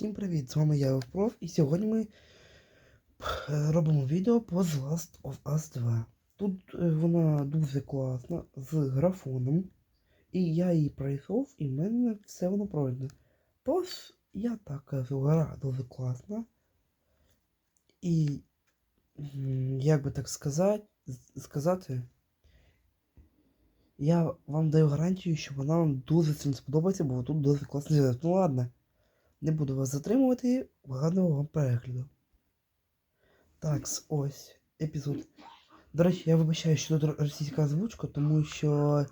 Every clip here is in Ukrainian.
Всім привіт! З вами я Проф, і сьогодні ми е, робимо відео по The Last of Us 2. Тут е, вона дуже класна, з графоном. І я її пройшов, і в мене все воно пройде. Тож, я так кажу, гра дуже класна. І, як би так сказати, сказати, я вам даю гарантію, що вона вам дуже сильно сподобається, бо тут дуже класний сюжет. Ну ладно. Не буду вас затримувати, гарного вам перегляду. Так, ось епізод. До речі, я вибачаю, що тут російська озвучка, тому що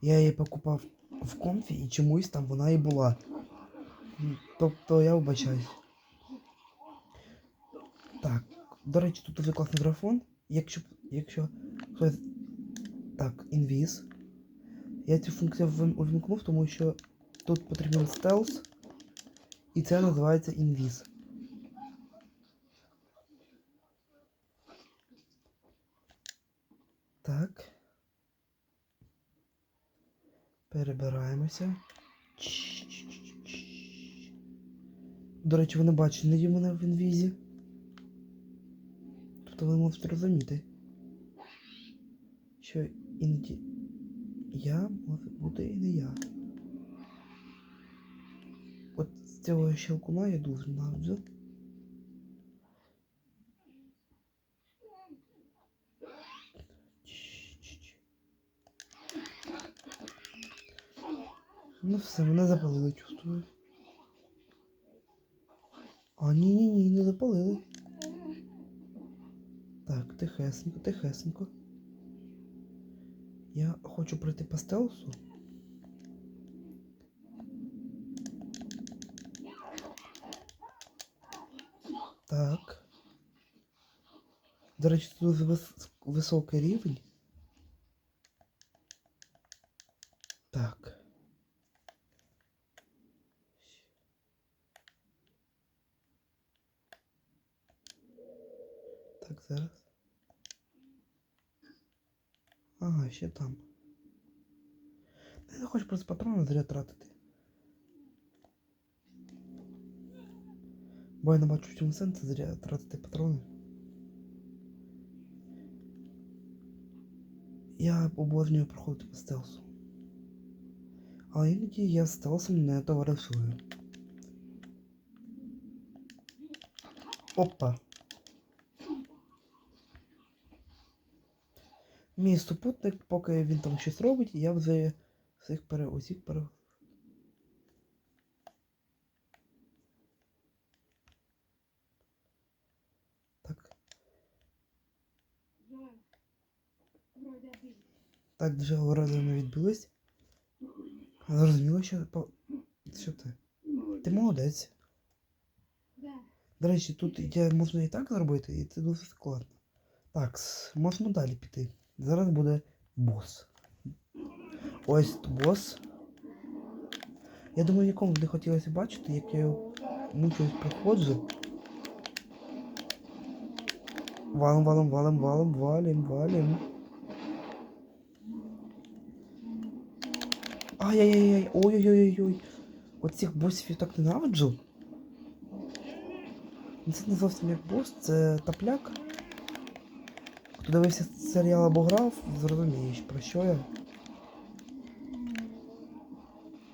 я її покупав в комфі і чомусь там вона і була. Тобто я вибачаюсь. Так, до речі, тут дуже класний графон. Якщо якщо. Так, інвіз. Я цю функцію увімкнув, тому що тут потрібен стелс. І це називається інвіз. Так. Перебираємося. До речі, ви не бачите мене в інвізі. Тобто ви можете розуміти, що іноді я можу бути і не я. З цього щелкуна я ненавиджу. Чш-чш-чш. Ну все, мене запалили, чувствую. А ні, ні, ні, не запалили. Так, тихесенько, тихесенько. Я хочу пройти по стелсу. Так. До речі, тут дуже вис- високий. Так. Так, зараз. Ага, ще там. Я не хочу просто патрони зря тратити. Бо я не бачу в цьому сенсі тратити патрони. Я обожнюю проходити по стелсу. Але іноді я стелсом не товаришую. Опа. Мій супутник, поки він там щось робить, я вже всіх пере... усіх пере... Так. Так, городи ми відбулись. Зрозуміло, що. Що ти? Ти молодець. До речі, тут я можна і так зробити, і це дуже складно. Так, можна далі піти. Зараз буде бос. Ось тут бос. Я думаю, нікому не хотілося бачити, як я мучусь проходжу. Валим, валим, валим, валим, валим, валим. Ай-яй-яй-яй, ой-ой-ой-ой. Оцих босів я так ненавиджу. Ну, Це не зовсім як бос, це тапляк. Хто дивився серіал або грав, зрозумієш, про що я.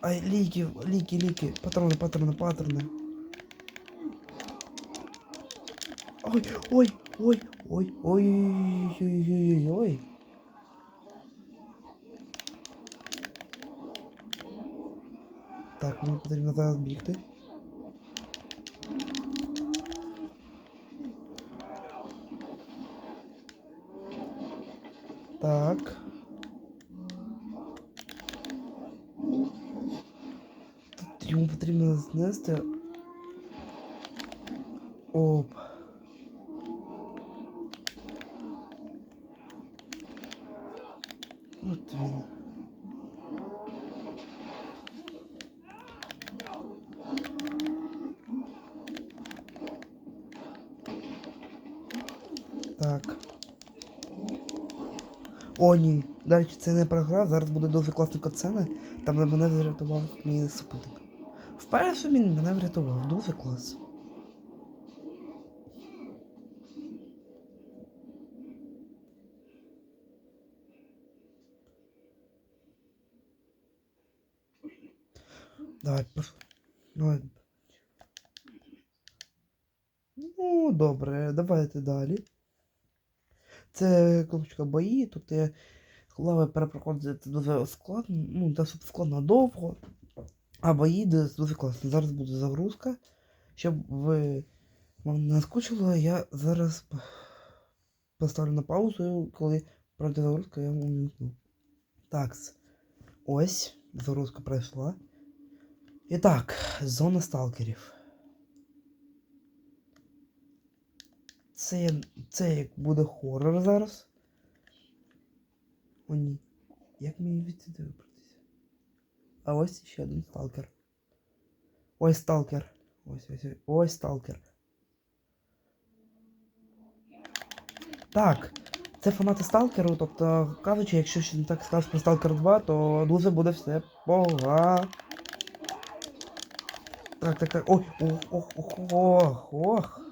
Ай, ліки, ліки, ліки, патрони, патрони, патрони. Ой, ой, ой, ой, ой, ой, ой, ой, ой. Так, мені потрібно зараз бігти. Так. Тут йому потрібно знести. Оп. Так. О, ні. До це не програв, зараз буде дуже класна катсцена, там мене врятував мій супутник. Вперше він мене врятував, дуже клас. Давай, пошли. Ну, добре, давайте далі. Це кнопочка бої, тут є лави перепроходити дуже складно, ну, досить складно довго. А бої дуже класно. Зараз буде загрузка. Щоб ви вам не наскучило, я зараз поставлю на паузу, коли пройде загрузка, я вам увімкну. Так. Ось, загрузка пройшла. І так, зона сталкерів. Це, це як буде хоррор зараз. О, ні. Як мені відсюди вибратися? А ось ще один сталкер. Ось сталкер. Ось ось ось. Ось сталкер. Так. Це фанати сталкеру, тобто кажучи, якщо ще не так сказати про Сталкер 2, то дуже буде все погано. Так, так, так. Ой, ох, ох, ох, ох, ох.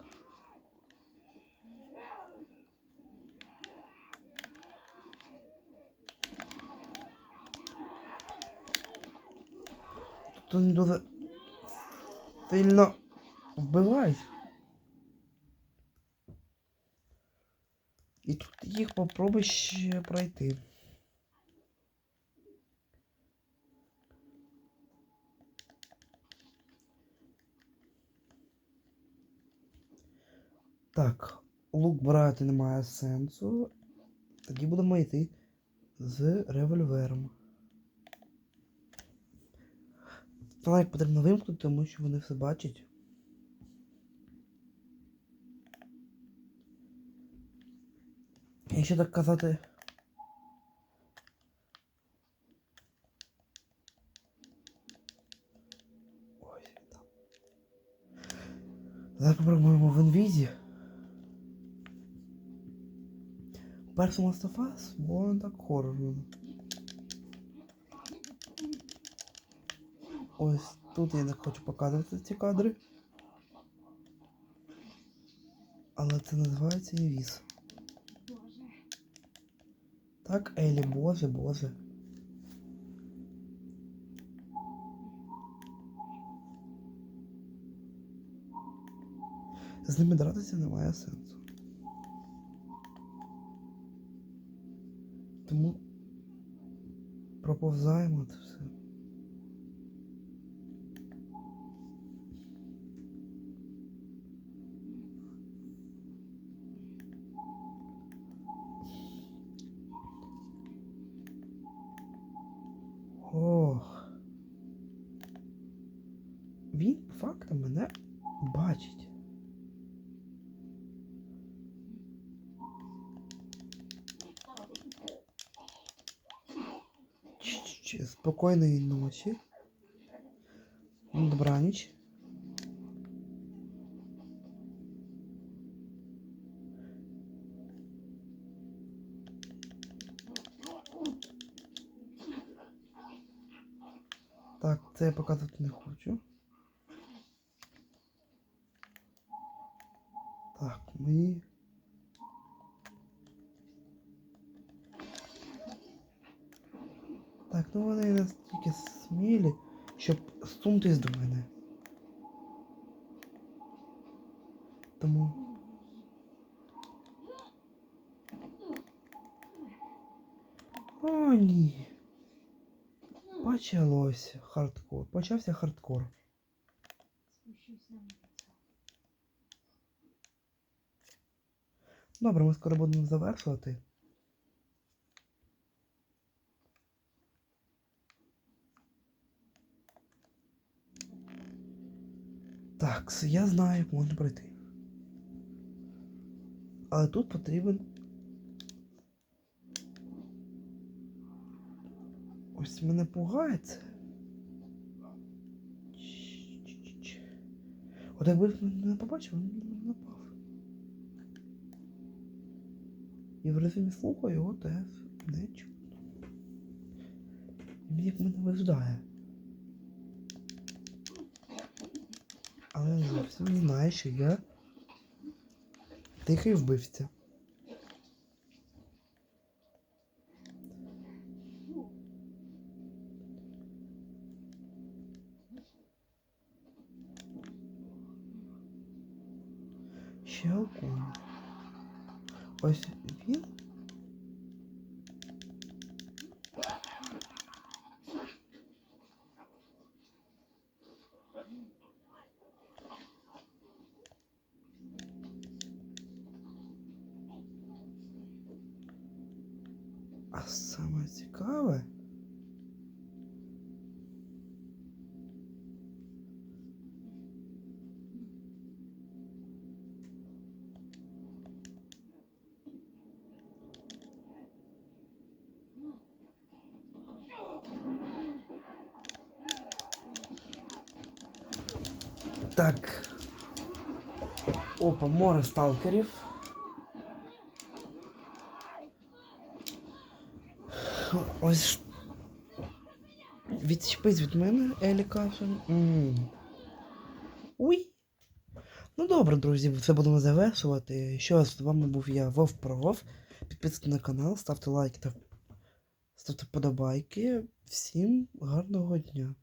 Тут не дуже сильно вбивають. І тут їх попробуй ще пройти. Так, лук брати немає сенсу. Тоді будемо йти з револьвером. Лайк потрібно вимкнути, тому що вони все бачать. Якщо так казати. Ось там. Зараз попробуємо в інвізі. Перший Last of Us було так хорорно. Ось тут я не хочу показувати ці кадри. Але це називається інвіз. Так, Елі, боже, боже. З ними дратися немає сенсу. Тому проповзаємо це все. Він фактом мене бачить. Ч-ч-ч, Спокійної ночі. Добраніч. Так, це я показувати не хочу. Так. Так, ну вони настільки смілі, щоб сунутись до мене. Тому. О, ні. Почалось хардкор. Почався хардкор. Добре, ми скоро будемо завершувати. Так, я знаю, як можна пройти. Але тут потрібен. Ось мене пугає це. От якби не побачив, він мене напав. І в режимі слуху його не чутно. Він як мене виждає. Але зовсім не знає, що я тихий вбивця. Ще окунь. Ось. А саме цікаве. Так. Опа, море сталкерів. Ось. Відчепись від мене, Елі. Уй. Ну добре, друзі, це будемо завершувати. Ще з вами був я, Вов Пров. Підписуйтесь на канал, ставте лайки та ставте подобайки. Всім гарного дня.